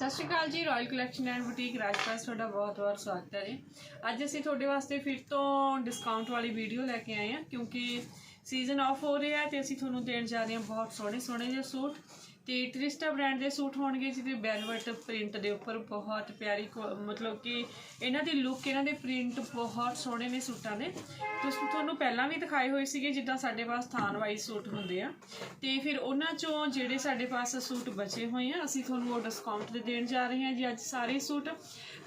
ਸਤਿ ਸ਼੍ਰੀ ਅਕਾਲ ਜੀ royal collection and boutique Rajpal, ਤੁਹਾਡਾ ਬਹੁਤ-ਬਹੁਤ ਸਵਾਗਤ ਹੈ ਜੀ। ਅੱਜ ਅਸੀਂ ਤੁਹਾਡੇ ਵਾਸਤੇ ਫਿਰ ਤੋਂ ਡਿਸਕਾਊਂਟ ਵਾਲੀ ਵੀਡੀਓ ਲੈ ਕੇ ਆਏ ਹਾਂ, ਕਿਉਂਕਿ ਸੀਜ਼ਨ ਆਫ ਹੋ ਰਿਹਾ ਤੇ ਅਸੀਂ ਤੁਹਾਨੂੰ ਦੇਣ ਜਾ ਰਹੇ ਹਾਂ ਬਹੁਤ ਸੋਹਣੇ ਸੋਹਣੇ ਜਿਹੇ ਸੂਟ। ਤੇ ਟ੍ਰਿਸਟਾ ਬ੍ਰਾਂਡ ਦੇ ਸੂਟ ਹੋਣਗੇ ਜਿਹਦੇ ਵੈਲਵਟ ਪ੍ਰਿੰਟ ਦੇ ਉੱਪਰ ਬਹੁਤ ਪਿਆਰੀ ਕੁ- ਮਤਲਬ ਕਿ ਇਹਨਾਂ ਦੀ ਲੁੱਕ ਇਹਨਾਂ ਦੇ ਪ੍ਰਿੰਟ ਬਹੁਤ ਸੋਹਣੇ ਨੇ ਸੂਟਾਂ ਦੇ। ਤੁਸੀਂ ਤੁਹਾਨੂੰ ਪਹਿਲਾਂ ਵੀ ਦਿਖਾਏ ਹੋਏ ਸੀਗੇ ਜਿੱਦਾਂ ਸਾਡੇ ਪਾਸ ਥਾਨ ਵਾਈਜ਼ ਸੂਟ ਹੁੰਦੇ ਆ। ਤੇ ਫਿਰ ਉਹਨਾਂ ਚੋਂ ਜਿਹੜੇ ਸਾਡੇ ਪਾਸ ਸੂਟ ਬਚੇ ਹੋਏ ਆ ਅਸੀਂ ਤੁਹਾਨੂੰ ਉਹ ਡਿਸਕਾਊਂਟ ਤੇ ਦੇਣ ਜਾ ਰਹੇ ਹਾਂ ਜੀ ਅੱਜ ਸਾਰੇ ਸੂਟ।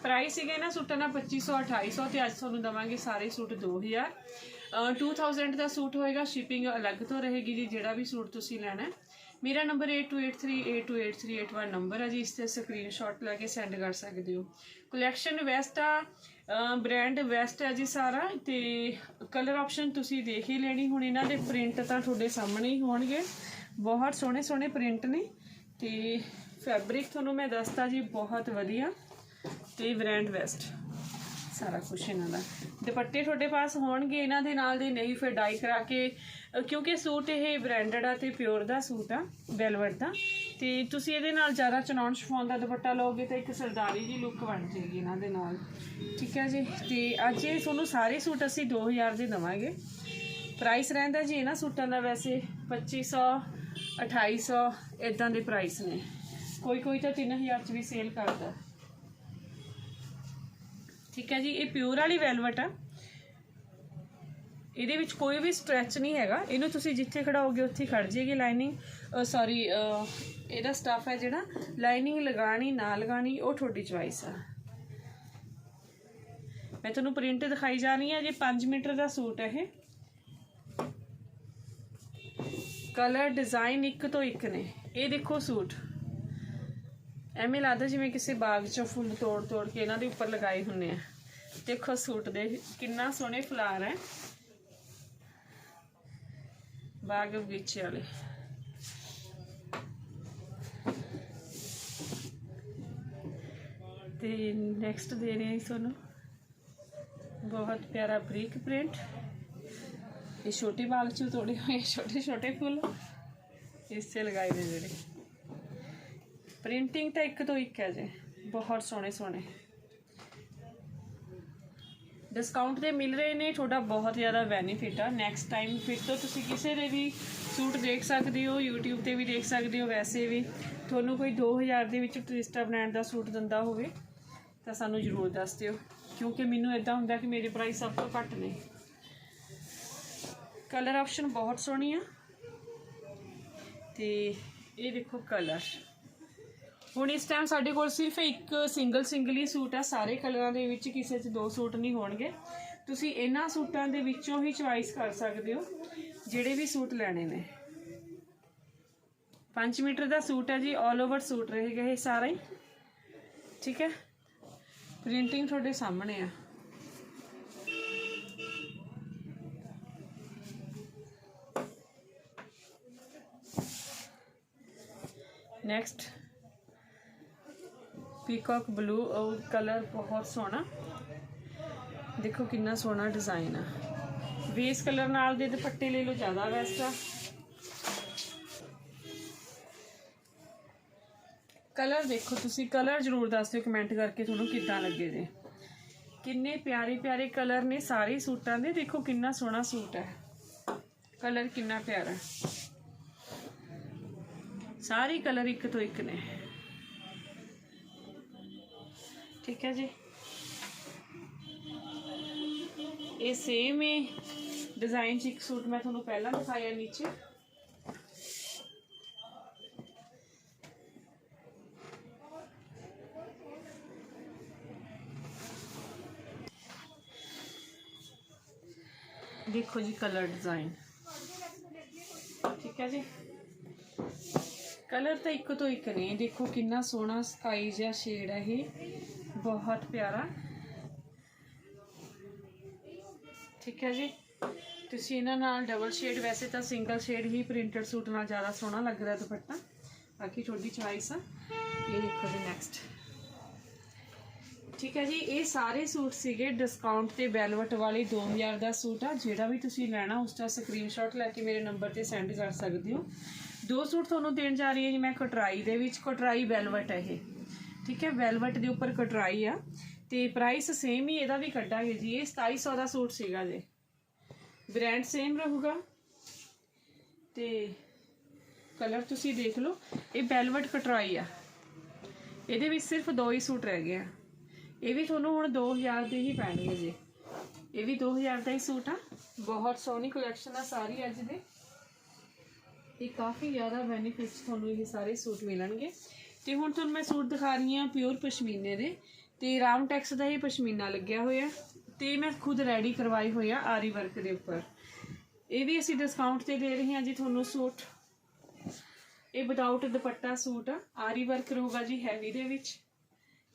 ਪ੍ਰਾਈਸ ਸੀਗਾ ਇਹਨਾਂ ਸੂਟਾਂ ਦਾ 2500 2800 ਤੇ ਅੱਜ ਤੁਹਾਨੂੰ ਦਵਾਂਗੇ ਸਾਰੇ ਸੂਟ 2000 ਅ, 2000 ਦਾ ਸੂਟ ਹੋਏਗਾ ਸ਼ਿਪਿੰਗ ਅਲੱਗ ਤੋਂ ਰਹੇਗੀ ਜੀ ਜਿਹੜਾ ਵੀ ਸੂਟ ਤੁਸੀਂ ਲੈਣਾ ਮੇਰਾ ਨੰਬਰ 8283828381 ਨੰਬਰ ਹੈ ਜੀ, ਇਸ ਤੇ ਸਕਰੀਨਸ਼ਾਟ ਲੈ ਕੇ ਸੈਂਡ ਕਰ ਸਕਦੇ ਹੋ। ਕਲੈਕਸ਼ਨ ਵੈਸਟ ਆ ਬ੍ਰਾਂਡ ਵੈਸਟ ਹੈ ਜੀ ਸਾਰਾ, ਤੇ ਕਲਰ ਆਪਸ਼ਨ ਤੁਸੀਂ ਦੇਖ ਹੀ ਲੈਣੀ, ਹੁਣ ਇਹਨਾਂ ਦੇ ਪ੍ਰਿੰਟ ਤਾਂ ਤੁਹਾਡੇ ਸਾਹਮਣੇ ਹੀ ਹੋਣਗੇ। ਬਹੁਤ ਸੋਹਣੇ ਸੋਹਣੇ ਪ੍ਰਿੰਟ ਨੇ, ਤੇ ਫੈਬਰਿਕ ਤੁਹਾਨੂੰ ਮੈਂ ਦੱਸਤਾ ਜੀ, ਬਹੁਤ ਵਧੀਆ। ਤੇ ਬ੍ਰਾਂਡ ਵੈਸਟ ਸਾਰਾ ਕੁਝ ਇਹਨਾਂ ਦਾ। ਦੁਪੱਟੇ ਤੁਹਾਡੇ ਪਾਸ ਹੋਣਗੇ, ਇਹਨਾਂ ਦੇ ਨਾਲ ਦੇ ਨਹੀਂ, ਫਿਰ ਡਾਈ ਕਰਾ ਕੇ ਕਿਉਂਕਿ ਸੂਟ ਇਹ ਬ੍ਰਾਂਡਡ ਆ ਤੇ ਪਿਓਰ ਦਾ ਸੂਟ ਆ ਵੈਲਵਟ ਦਾ। ਤੇ ਤੁਸੀਂ ਇਹਦੇ ਨਾਲ ਜ਼ਿਆਦਾ ਚਨੌਨ ਸ਼ਫੋਨ ਦਾ ਦੁਪੱਟਾ ਲਓਗੇ ਤਾਂ ਇੱਕ ਸਰਦਾਰੀ ਦੀ ਲੁੱਕ ਬਣ ਜਾਏਗੀ ਇਹਨਾਂ ਦੇ ਨਾਲ। ਠੀਕ ਹੈ ਜੀ? ਤੇ ਅੱਜ ਇਹ ਤੁਹਾਨੂੰ ਸਾਰੇ ਸੂਟ ਅਸੀਂ 2000 ਦੇ ਦਵਾਂਗੇ। ਪ੍ਰਾਈਸ ਰਹਿੰਦਾ ਜੀ ਇਹਨਾਂ ਸੂਟਾਂ ਦਾ ਵੈਸੇ 2500 2800 ਇਦਾਂ ਦੇ ਪ੍ਰਾਈਸ ਨੇ। ਕੋਈ ਕੋਈ ਤਾਂ 3000 ਚ ਵੀ ਸੇਲ ਕਰਦਾ। ਠੀਕ ਹੈ ਜੀ? ਇਹ ਪਿਓਰ ਵਾਲੀ ਵੈਲਵਟ ਆ। ਇਹਦੇ ਵਿੱਚ ਕੋਈ ਵੀ ਸਟ੍ਰੈਚ ਨਹੀਂ ਹੈਗਾ। ਇਹਨੂੰ ਤੁਸੀਂ ਜਿੱਥੇ ਖੜਾਓਗੇ, ਉੱਥੇ ਹੀ ਖੜ ਜਾਏਗੀ ਲਾਈਨਿੰਗ ਸੌਰੀ ਇਹਦਾ ਸਟਫ ਹੈ ਜਿਹੜਾ। ਲਾਈਨਿੰਗ ਲਗਾਣੀ, ਨਾ ਲਗਾਣੀ, ਉਹ ਤੁਹਾਡੀ ਚੁਆਇਸ ਆ। ਮੈਂ ਤੁਹਾਨੂੰ ਪ੍ਰਿੰਟ ਦਿਖਾਈ ਜਾ ਰਹੀ ਹਾਂ, ਜੇ 5 ਮੀਟਰ ਦਾ ਸੂਟ ਹੈ ਇਹ। ਕਲਰ ਡਿਜ਼ਾਈਨ ਇੱਕ ਤੋਂ ਇੱਕ ਨੇ। ਇਹ ਦੇਖੋ ਸੂਟ। ਐਵੇਂ ਲੱਗਦਾ ਜਿਵੇਂ ਕਿਸੇ ਬਾਗ ਚੋਂ ਫੁੱਲ ਤੋੜ ਤੋੜ ਕੇ ਇਹਨਾਂ ਦੇ ਉੱਪਰ ਲਗਾਏ ਹੁੰਨੇ ਆ। ਦੇਖੋ ਸੂਟ ਦੇ ਕਿੰਨਾ ਸੋਹਣੇ ਫਲਾਰ ਹੈ। ਬਾਗ ਵਿੱਚ ਵਾਲੇ। ਤੇ ਨੈਕਸਟ ਦੇ ਰਹੇ ਹਾਂ ਤੁਹਾਨੂੰ। ਬਹੁਤ ਪਿਆਰਾ ਬਰੀਕ ਪ੍ਰਿੰਟ ਇਹ ਛੋਟੇ ਬਾਗ ਚੋਂ ਤੋੜੇ ਹੋਏ ਛੋਟੇ ਛੋਟੇ ਫੁੱਲ। ਇਸ ਤੇ ਲਗਾਏ ਨੇ ਜਿਹੜੇ। ਪ੍ਰਿੰਟਿੰਗ ਤਾਂ ਇੱਕ ਤੋਂ ਇੱਕ ਹੈ ਜੇ। ਬਹੁਤ ਸੋਹਣੇ ਸੋਹਣੇ। ਡਿਸਕਾਊਂਟ ਤੇ ਮਿਲ ਰਹੇ ਨੇ, ਤੁਹਾਡਾ ਬਹੁਤ ਜ਼ਿਆਦਾ ਬੈਨੀਫਿਟ ਆ। ਨੈਕਸਟ ਟਾਈਮ ਫਿਰ ਤੋਂ ਤੁਸੀਂ ਕਿਸੇ ਦੇ ਵੀ ਸੂਟ ਦੇਖ ਸਕਦੇ ਹੋ, YouTube ਤੇ ਵੀ ਦੇਖ ਸਕਦੇ ਹੋ, ਵੈਸੇ ਵੀ। ਤੁਹਾਨੂੰ ਕੋਈ 2000 ਦੇ ਵਿੱਚ ਟ੍ਰਿਸਟਾ ਬ੍ਰਾਂਡ ਦਾ ਸੂਟ ਦਿੰਦਾ ਹੋਵੇ, ਤਾਂ ਸਾਨੂੰ ਜ਼ਰੂਰ ਦੱਸ ਦਿਓ। ਕਿਉਂਕਿ ਮੈਨੂੰ ਇਦਾਂ ਹੁੰਦਾ ਕਿ ਮੇਰੇ ਪ੍ਰਾਈਸ ਸਭ ਤੋਂ ਘੱਟ ਨੇ। ਕਲਰ ਆਪਸ਼ਨ ਬਹੁਤ ਸੋਹਣੀ ਆ। ਤੇ ਇਹ ਦੇਖੋ ਕਲਰ ਹੁਣ ਇਸ ਟਾਈਮ ਸਾਡੇ ਕੋਲ ਸਿਰਫ ਇੱਕ ਸਿੰਗਲ ਸਿੰਗਲ ਹੀ ਸੂਟ ਆ, ਸਾਰੇ ਕਲਰਾਂ ਦੇ ਵਿੱਚ ਕਿਸੇ 'ਚ ਦੋ ਸੂਟ ਨਹੀਂ ਹੋਣਗੇ। ਤੁਸੀਂ ਇਹਨਾਂ ਸੂਟਾਂ ਦੇ ਵਿੱਚੋਂ ਹੀ ਚੁਆਇਸ ਕਰ ਸਕਦੇ ਹੋ, ਜਿਹੜੇ ਵੀ ਸੂਟ ਲੈਣੇ ਨੇ। 5 ਮੀਟਰ ਦਾ ਸੂਟ ਹੈ ਜੀ 올 ਓਵਰ ਸੂਟ ਰਹੇਗਾ ਇਹ ਸਾਰਾ ਹੀ। ਠੀਕ ਹੈ? ਪ੍ਰਿੰਟਿੰਗ ਤੁਹਾਡੇ ਸਾਹਮਣੇ ਆ। ਨੈਕਸਟ ਪੀਕਾਕ ਬਲੂ ਉਹ ਕਲਰ ਬਹੁਤ ਸੋਹਣਾ। ਦੇਖੋ ਕਿੰਨਾ ਸੋਹਣਾ ਡਿਜ਼ਾਈਨ ਆ। ਬੇਸ ਕਲਰ ਨਾਲ ਦੇ ਦੁਪੱਟੇ ਲੈ ਲਓ ਜ਼ਿਆਦਾ ਬੈਸਟ ਆ। ਕਲਰ ਦੇਖੋ ਤੁਸੀਂ ਕਲਰ ਜ਼ਰੂਰ ਦੱਸ ਦਿਓ ਕਮੈਂਟ ਕਰਕੇ ਤੁਹਾਨੂੰ ਕਿੱਦਾਂ ਲੱਗੇ ਜੇ। ਕਿੰਨੇ ਪਿਆਰੇ ਪਿਆਰੇ ਕਲਰ ਨੇ ਸਾਰੇ ਸੂਟਾਂ ਦੇ, ਦੇਖੋ ਕਿੰਨਾ ਸੋਹਣਾ ਸੂਟ ਹੈ। ਕਲਰ ਕਿੰਨਾ ਪਿਆਰਾ। ਸਾਰੇ ਕਲਰ ਇੱਕ ਤੋਂ ਇੱਕ ਨੇ। ਠੀਕ ਹੈ ਜੀ। ਇਹ ਸੇਮ ਹੀ ਡਿਜ਼ਾਈਨ ਚ ਇੱਕ ਸੂਟ ਮੈਂ ਤੁਹਾਨੂੰ ਪਹਿਲਾਂ ਦਿਖਾਇਆ ਨੀਚੇ। ਦੇਖੋ ਜੀ ਕਲਰ ਡਿਜ਼ਾਈਨ ਠੀਕ ਹੈ ਜੀ। ਕਲਰ ਤਾਂ ਇੱਕ ਤੋਂ ਇੱਕ ਨੇ ਦੇਖੋ ਕਿੰਨਾ ਸੋਹਣਾ ਸਕਾਈ ਜਿਹਾ ਸ਼ੇਡ ਹੈ ਇਹ। ਬਹੁਤ ਪਿਆਰਾ। ਠੀਕ ਹੈ ਜੀ। ਤੁਸੀਂ ਇਹਨਾਂ ਨਾਲ ਡਬਲ ਸ਼ੇਡ ਵੈਸੇ ਤਾਂ ਸਿੰਗਲ ਸ਼ੇਡ ਹੀ ਪ੍ਰਿੰਟਡ ਸੂਟ ਨਾਲ ਜ਼ਿਆਦਾ ਸੋਹਣਾ ਲੱਗਦਾ ਦੁਪੱਟਾ। ਬਾਕੀ ਤੁਹਾਡੀ ਚੁਆਇਸ ਆ। ਇਹ ਦੇਖੋ ਜੀ ਨੈਕਸਟ ਠੀਕ ਹੈ ਜੀ, ਇਹ ਸਾਰੇ ਸੂਟ ਸੀਗੇ ਡਿਸਕਾਊਂਟ ਤੇ ਵੈਲਵਟ ਵਾਲੇ 2000 ਦਾ ਸੂਟ ਆ। ਜਿਹੜਾ ਵੀ ਤੁਸੀਂ ਲੈਣਾ, ਉਸ ਦਾ ਸਕਰੀਨਸ਼ਾਟ ਲੈ ਕੇ ਮੇਰੇ ਨੰਬਰ ਤੇ ਸੈਂਡ ਕਰ ਸਕਦੇ ਹੋ। ਦੋ ਸੂਟ ਤੁਹਾਨੂੰ ਦੇਣ ਜਾ ਰਹੀ ਹੈ ਜੀ, ਮੈਂ ਕਟਰਾਈ ਦੇ ਵਿੱਚ। ਕਟਰਾਈ ਵੈਲਵਟ ਹੈ ਇਹ। ਠੀਕ ਹੈ ਵੈਲਵਟ ਦੇ ਉੱਪਰ ਕਟਰਾਈ ਆ। ਤੇ ਪ੍ਰਾਈਸ ਸੇਮ ਹੀ ਇਹਦਾ ਵੀ ਕੱਢਾਂਗੇ ਜੀ। ਇਹ 2700 ਦਾ ਸੂਟ ਸੀਗਾ ਜੀ। ਬ੍ਰਾਂਡ ਸੇਮ ਰਹੂਗਾ। ਤੇ ਕਲਰ ਤੁਸੀਂ ਦੇਖ ਲਓ, ਇਹ ਵੈਲਵਟ ਕਟਰਾਈ ਆ। ਇਹਦੇ ਵਿੱਚ ਸਿਰਫ ਦੋ ਹੀ ਸੂਟ ਰਹਿ ਗਏ ਆ। ਇਹ ਵੀ ਤੁਹਾਨੂੰ ਹੁਣ 2000 ਦੇ ਹੀ ਪੈਣਗੇ ਜੀ। ਇਹ ਵੀ 2000 ਦਾ ਹੀ ਸੂਟ ਆ। ਬਹੁਤ ਸੋਹਣੀ ਕਲੈਕਸ਼ਨ ਆ ਸਾਰੀ ਅੱਜ ਦੇ। ਇਹ ਕਾਫੀ ਜ਼ਿਆਦਾ ਬੈਨੀਫਿਟਸ ਤੁਹਾਨੂੰ ਇਹ ਸਾਰੇ ਸੂਟ ਮਿਲਣਗੇ। ਤੇ ਹੁਣ ਤੁਹਾਨੂੰ ਮੈਂ ਸੂਟ ਦਿਖਾ ਰਹੀ ਹਾਂ ਪਿਓਰ ਪਸ਼ਮੀਨੇ ਦੇ। ਤੇ ਰਾਮ ਟੈਕਸ ਦਾ ਇਹ ਪਸ਼ਮੀਨਾ ਲੱਗਿਆ ਹੋਇਆ। ਤੇ ਮੈਂ ਖੁਦ ਰੈਡੀ ਕਰਵਾਈ ਹੋਈ ਆ ਆਰੀ ਵਰਕ ਦੇ ਉੱਪਰ। ਇਹ ਵੀ ਅਸੀਂ ਡਿਸਕਾਊਂਟ ਤੇ ਦੇ ਰਹੇ ਹਾਂ ਜੀ ਤੁਹਾਨੂੰ ਸੂਟ। ਇਹ ਵਿਦਆਊਟ ਦੁਪੱਟਾ ਸੂਟ ਆ। ਆਰੀ ਵਰਕ ਰਹੂਗਾ ਜੀ ਹੈਵੀ ਦੇ ਵਿੱਚ।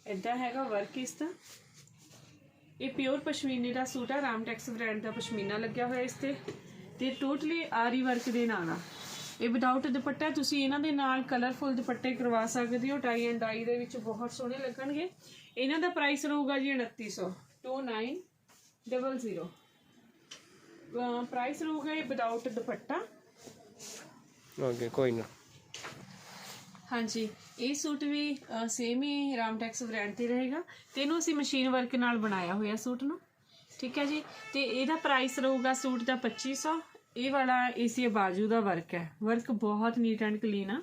ਇਦਾਂ ਹੈਗਾ ਵਰਕ ਇਸ ਦਾ। ਇਹ ਪਿਓਰ ਪਸ਼ਮੀਨੇ ਦਾ ਸੂਟ ਆ। ਰਾਮਟੈਕਸ ਬ੍ਰਾਂਡ ਦਾ ਪਸ਼ਮੀਨਾ ਲੱਗਿਆ ਹੋਇਆ ਇਸ ਤੇ। ਤੇ ਟੋਟਲੀ ਆਰੀ ਵਰਕ ਦੇ ਨਾਲ ਆ। ਇਹ ਵਿਦਆਊਟ ਦੁਪੱਟਾ ਤੁਸੀਂ ਇਹਨਾਂ ਦੇ ਨਾਲ ਕਲਰਫੁਲ ਦੁਪੱਟੇ ਕਰਵਾ ਸਕਦੇ ਹੋ। ਟਾਈ ਐਂਡ ਡਾਈ ਦੇ ਵਿੱਚ ਬਹੁਤ ਸੋਹਣੇ ਲੱਗਣਗੇ। ਇਹਨਾਂ ਦਾ ਪ੍ਰਾਈਸ ਰਹੂਗਾ ਜੀ 2900 2900 ਪ੍ਰਾਈਸ ਰਹੂਗਾ ਇਹ ਵਿਦਆਊਟ ਦੁਪੱਟਾ। ਓਕੇ ਕੋਈ ਨਾ। ਹਾਂਜੀ ਇਹ ਸੂਟ ਵੀ ਸੇਮ ਹੀ ਰਾਮਟੈਕਸ ਬ੍ਰਾਂਡ ਤੇ ਰਹੇਗਾ। ਤੇ ਇਹਨੂੰ ਅਸੀਂ ਮਸ਼ੀਨ ਵਰਕ ਨਾਲ ਬਣਾਇਆ ਹੋਇਆ ਸੂਟ ਨੂੰ। ਠੀਕ ਹੈ ਜੀ? ਤੇ ਇਹਦਾ ਪ੍ਰਾਈਸ ਰਹੂਗਾ ਸੂਟ ਦਾ 2500 ਇਹ ਵਾਲਾ ਏਸੀ ਬਾਜੂ ਦਾ ਵਰਕ ਹੈ। ਵਰਕ ਬਹੁਤ ਨੀਟ ਐਂਡ ਕਲੀਨ ਆ।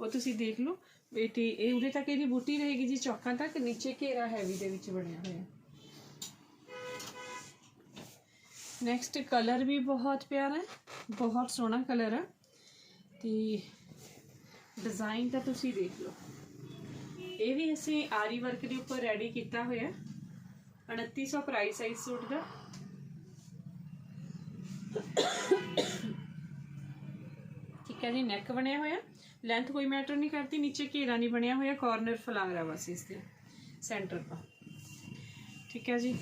ਉਹ ਤੁਸੀਂ ਦੇਖ ਲਓ। ਬੇਟੀ ਇਹ ਉਰੇ ਤੱਕ ਇਹਦੀ ਬੂਟੀ ਰਹੇਗੀ ਜੀ, ਚੌਕਾਂ ਤੱਕ। ਨੀਚੇ ਘੇਰਾ ਹੈਵੀ ਦੇ ਵਿੱਚ ਬਣਿਆ ਹੋਇਆ। ਨੈਕਸਟ ਕਲਰ ਵੀ ਬਹੁਤ ਪਿਆਰਾ ਹੈ। ਬਹੁਤ ਸੋਹਣਾ ਕਲਰ ਹੈ ਤੇ ਡਿਜ਼ਾਈਨ ਤਾਂ ਤੁਸੀਂ ਦੇਖ ਲਓ। ਇਹ ਵੀ ਅਸੀਂ ਆਰੀ ਵਰਕ ਦੇ ਉੱਪਰ ਰੈਡੀ ਕੀਤਾ ਹੋਇਆ। 2900 ਪ੍ਰਾਈਸ ਹੈ ਇਸ ਸੂਟ ਦਾ। ਠੀਕ ਹੈ ਜੀ ਨੈਕ ਬਣਿਆ ਹੋਇਆ। ਲੈਂਥ ਕੋਈ ਮੈਟਰ ਨਹੀਂ ਕਰਦੀ, ਨੀਚੇ ਘੇਰਾ ਨਹੀਂ ਬਣਿਆ ਹੋਇਆ ਕਾਰਨਰ ਫਲਾਰ ਹੈ ਬਸ ਇਸ ਦੇ ਸੈਂਟਰ ਦਾ ਠੀਕ ਹੈ ਜੀ,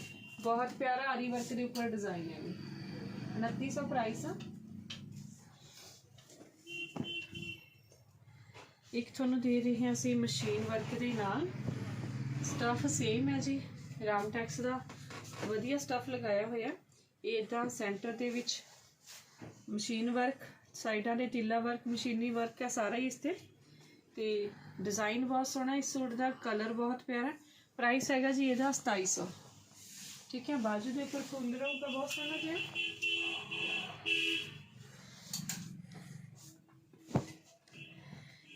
ਬਹੁਤ ਪਿਆਰਾ ਆਰੀ ਵਰਕ ਦੇ ਉੱਪਰ ਡਿਜ਼ਾਈਨ ਹੈ ਵੀ 2900 ਪ੍ਰਾਈਸ ਆ। ਇੱਕ ਤੁਹਾਨੂੰ ਦੇ ਰਹੇ ਹਾਂ ਅਸੀਂ ਮਸ਼ੀਨ ਵਰਕ ਦੇ ਨਾਲ। ਸਟਫ ਸੇਮ ਹੈ ਜੀ ਰਾਮ ਟੈਕਸ ਦਾ। ਵਧੀਆ ਸਟਫ ਲਗਾਇਆ ਹੋਇਆ। ਇਦਾਂ ਸੈਂਟਰ ਦੇ ਵਿੱਚ ਮਸ਼ੀਨ ਵਰਕ ਸਾਈਡਾਂ ਦੇ ਟਿੱਲਾ ਵਰਕ ਮਸ਼ੀਨੀ ਵਰਕ ਹੈ ਸਾਰਾ ਹੀ ਇਸ ਤੇ ਤੇ ਡਿਜ਼ਾਈਨ ਬਹੁਤ ਸੋਹਣਾ ਇਸ ਸੂਟ ਦਾ ਕਲਰ ਬਹੁਤ ਪਿਆਰਾ ਪ੍ਰਾਈਸ ਹੈਗਾ ਜੀ ਇਹਦਾ 2700 ਠੀਕ ਹੈ, ਬਾਜੂ ਦੇ ਉੱਪਰ ਫੁੱਲ ਰਹੂਗਾ, ਬਹੁਤ ਸੋਹਣਾ ਜਿਹਾ।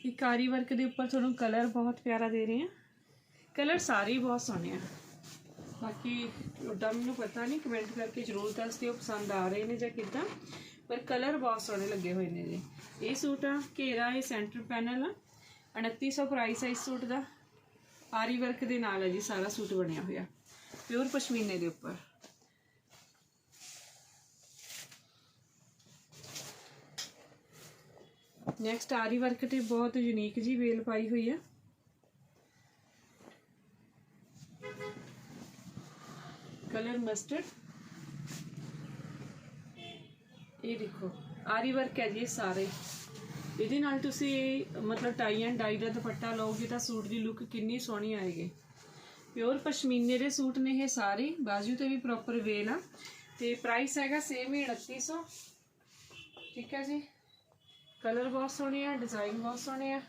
ਇਹ ਕਾਰੀ ਵਰਕ ਦੇ ਉੱਪਰ ਤੁਹਾਨੂੰ ਕਲਰ ਬਹੁਤ ਪਿਆਰਾ ਦੇ ਰਹੇ ਆ ਕਲਰ ਸਾਰੇ ਹੀ ਬਹੁਤ ਸੋਹਣੇ ਆ। ਬਾਕੀ ਉਹਦਾ ਮੈਨੂੰ ਪਤਾ ਨਹੀਂ ਕਮੈਂਟ ਕਰਕੇ ਜ਼ਰੂਰ ਦੱਸ ਦਿਓ, ਪਸੰਦ ਆ ਰਹੇ ਨੇ ਜਾਂ ਕਿੱਦਾਂ, ਪਰ ਕਲਰ ਬਹੁਤ ਸੋਹਣੇ ਲੱਗੇ ਹੋਏ ਨੇ ਜੀ। ਇਹ ਸੂਟ ਆ, ਘੇਰਾ, ਇਹ ਸੈਂਟਰ ਪੈਨਲ ਆ 2900 ਪ੍ਰਾਈਸ ਹੈ ਇਸ ਸੂਟ ਦਾ। ਆਰੀ ਵਰਕ ਦੇ ਨਾਲ ਹੈ ਜੀ, ਸਾਰਾ ਸੂਟ ਬਣਿਆ ਹੋਇਆ ਪਿਓਰ ਪਸ਼ਮੀਨੇ ਦੇ ਉੱਪਰ। ਨੈਕਸਟ ਆਰੀ ਵਰਕ ਤੇ ਬਹੁਤ ਯੂਨੀਕ ਜੀ ਵੇਲ ਪਾਈ ਹੋਈ ਆ। Colour mustard. ਇਹ ਦੇਖੋ, ਆਰੀ ਵਰਕ ਹੈ ਜੀ ਇਹ ਸਾਰੇ। ਇਹਦੇ ਨਾਲ ਤੁਸੀਂ ਮਤਲਬ ਟਾਈ ਐਂਡ ਡਾਈ ਦਾ ਦੁਪੱਟਾ ਲਓਗੇ ਤਾਂ ਸੂਟ ਦੀ ਲੁੱਕ ਕਿੰਨੀ ਸੋਹਣੀ ਆਏਗੀ। ਪਿਓਰ ਪਸ਼ਮੀਨੇ ਦੇ ਸੂਟ ਨੇ ਇਹ ਸਾਰੇ, ਬਾਜੂ ਤੇ ਵੀ ਪ੍ਰੋਪਰ ਵੇਲ ਆ। ਤੇ ਪ੍ਰਾਈਸ ਹੈਗਾ ਸੇਮ ਹੀ 2900 ਠੀਕ ਹੈ ਜੀ। ਕਲਰ ਬਹੁਤ ਸੋਹਣੇ ਆ ਡਿਜ਼ਾਈਨ ਬਹੁਤ ਸੋਹਣੇ ਆ।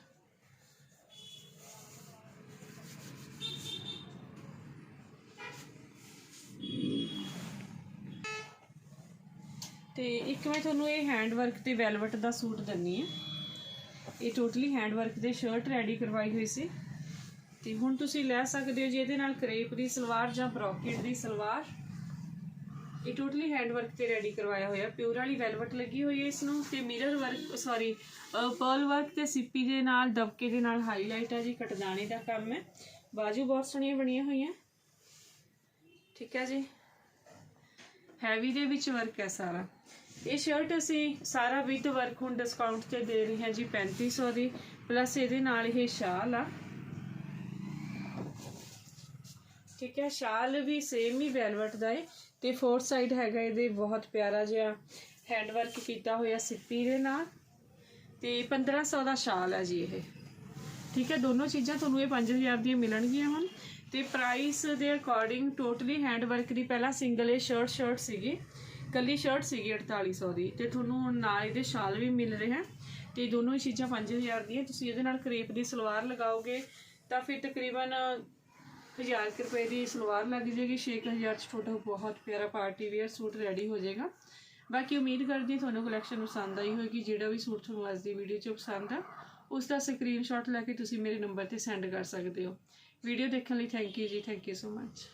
ਤੇ ਇੱਕ ਮੈਂ ਤੁਹਾਨੂੰ ਇਹ ਹੈਂਡ ਵਰਕ ਤੇ ਵੈਲਵਟ ਦਾ ਸੂਟ ਦਿੰਨੀ ਆ ਇਹ ਟੋਟਲੀ ਹੈਂਡ ਵਰਕ ਦੇ ਸ਼ਰਟ ਰੈਡੀ ਕਰਵਾਈ ਹੋਈ ਸੀ। ਤੇ ਹੁਣ ਤੁਸੀਂ ਲੈ ਸਕਦੇ ਹੋ ਜੀ ਇਹਦੇ ਨਾਲ ਕਰੇਪ ਦੀ ਸਲਵਾਰ ਜਾਂ ਬ੍ਰੋਕੇਟ ਦੀ ਸਲਵਾਰ। ਇਹ ਟੋਟਲੀ ਹੈਂਡ ਵਰਕ ਤੇ ਰੈਡੀ ਕਰਵਾਇਆ ਹੋਇਆ। ਪਿਓਰ ਵਾਲੀ ਵੈਲਵਟ ਲੱਗੀ ਹੋਈ ਹੈ ਇਸ ਨੂੰ ਤੇ mirror work sorry pearl work ਤੇ ਸਿੱਪੀ ਦੇ ਨਾਲ, ਦਬਕੇ ਦੇ ਨਾਲ ਹਾਈਲਾਈਟ ਹੈ ਜੀ, ਕਟਦਾਣੇ ਦਾ ਕੰਮ ਹੈ। ਬਾਜੂ ਬਹੁਤ ਸੋਹਣੀਆਂ ਬਣੀਆਂ ਹੋਈਆਂ। ਠੀਕ ਹੈ ਜੀ। ਹੈਵੀ ਦੇ ਵਿੱਚ ਵਰਕ ਹੈ ਸਾਰਾ। ਇਹ ਸ਼ਰਟ ਅਸੀਂ ਸਾਰਾ ਵਿਦ ਵਰਕ ਹੁਣ ਡਿਸਕਾਊਂਟ ਤੇ ਦੇ ਰਹੇ ਹਾਂ ਜੀ 3500 ਦੀ। ਪਲੱਸ ਇਹਦੇ ਨਾਲ ਇਹ ਸ਼ਾਲ ਆ। ਠੀਕ ਹੈ, ਸ਼ਾਲ ਵੀ ਸੇਮ ਹੀ ਵੈਲਵਟ ਦਾ ਹੈ ਤੇ ਫੋਰਥ ਸਾਈਡ ਹੈਗਾ ਇਹਦੇ ਬਹੁਤ ਪਿਆਰਾ ਜਿਹਾ ਹੈਂਡ ਵਰਕ ਕੀਤਾ ਹੋਇਆ ਸਿੱਪੀ ਦੇ ਨਾਲ। ਤੇ 1500 ਦਾ ਸ਼ਾਲ ਹੈ ਜੀ ਇਹ। ਠੀਕ ਹੈ, ਦੋਨੋਂ ਚੀਜ਼ਾਂ ਤੁਹਾਨੂੰ ਇਹ 5000 ਦੀਆਂ ਮਿਲਣਗੀਆਂ ਹੁਣ। ਤੇ ਪ੍ਰਾਈਸ ਦੇ ਅਕੋਰਡਿੰਗ ਟੋਟਲੀ ਹੈਂਡ ਵਰਕ ਦੀ ਪਹਿਲਾਂ ਸਿੰਗਲ ਇਹ ਸ਼ਰਟ ਸ਼ਰਟ ਸੀਗੀ। ਕੱਲੀ ਸ਼ਰਟ ਸੀਗੀ 4800 ਦੀ ਤੇ ਤੁਹਾਨੂੰ ਹੁਣ ਨਾਲ ਇਹਦੇ ਸ਼ਾਲ ਵੀ ਮਿਲ ਰਿਹਾ ਤੇ ਦੋਨੋਂ ਹੀ ਚੀਜ਼ਾਂ 5000 ਦੀਆਂ। ਤੁਸੀਂ ਇਹਦੇ ਨਾਲ ਕਰੇਪ ਦੀ ਸਲਵਾਰ ਲਗਾਓਗੇ ਤਾਂ ਫਿਰ ਤਕਰੀਬਨ 1000 ਕੁ ਰੁਪਏ ਦੀ ਸਲਵਾਰ ਲੱਗ ਜਾਏਗੀ। 6000 ਚ ਤੁਹਾਡਾ ਬਹੁਤ ਪਿਆਰਾ ਪਾਰਟੀ ਵੇਅਰ ਸੂਟ ਰੈਡੀ ਹੋ ਜਾਏਗਾ। ਬਾਕੀ ਉਮੀਦ ਕਰਦੀ ਤੁਹਾਨੂੰ ਕਲੈਕਸ਼ਨ ਪਸੰਦ ਆਈ ਹੋਵੇਗੀ ਜਿਹੜਾ ਵੀ ਸੂਟ ਤੁਹਾਨੂੰ ਅੱਜ ਦੀ ਵੀਡੀਓ 'ਚ ਪਸੰਦ ਆ, ਉਸ ਦਾ ਸਕਰੀਨਸ਼ਾਟ ਲੈ ਕੇ ਤੁਸੀਂ ਮੇਰੇ ਨੰਬਰ ਤੇ ਸੈਂਡ ਕਰ ਸਕਦੇ ਹੋ। ਵੀਡੀਓ ਦੇਖਣ ਲਈ ਥੈਂਕ ਯੂ ਜੀ। Thank you so much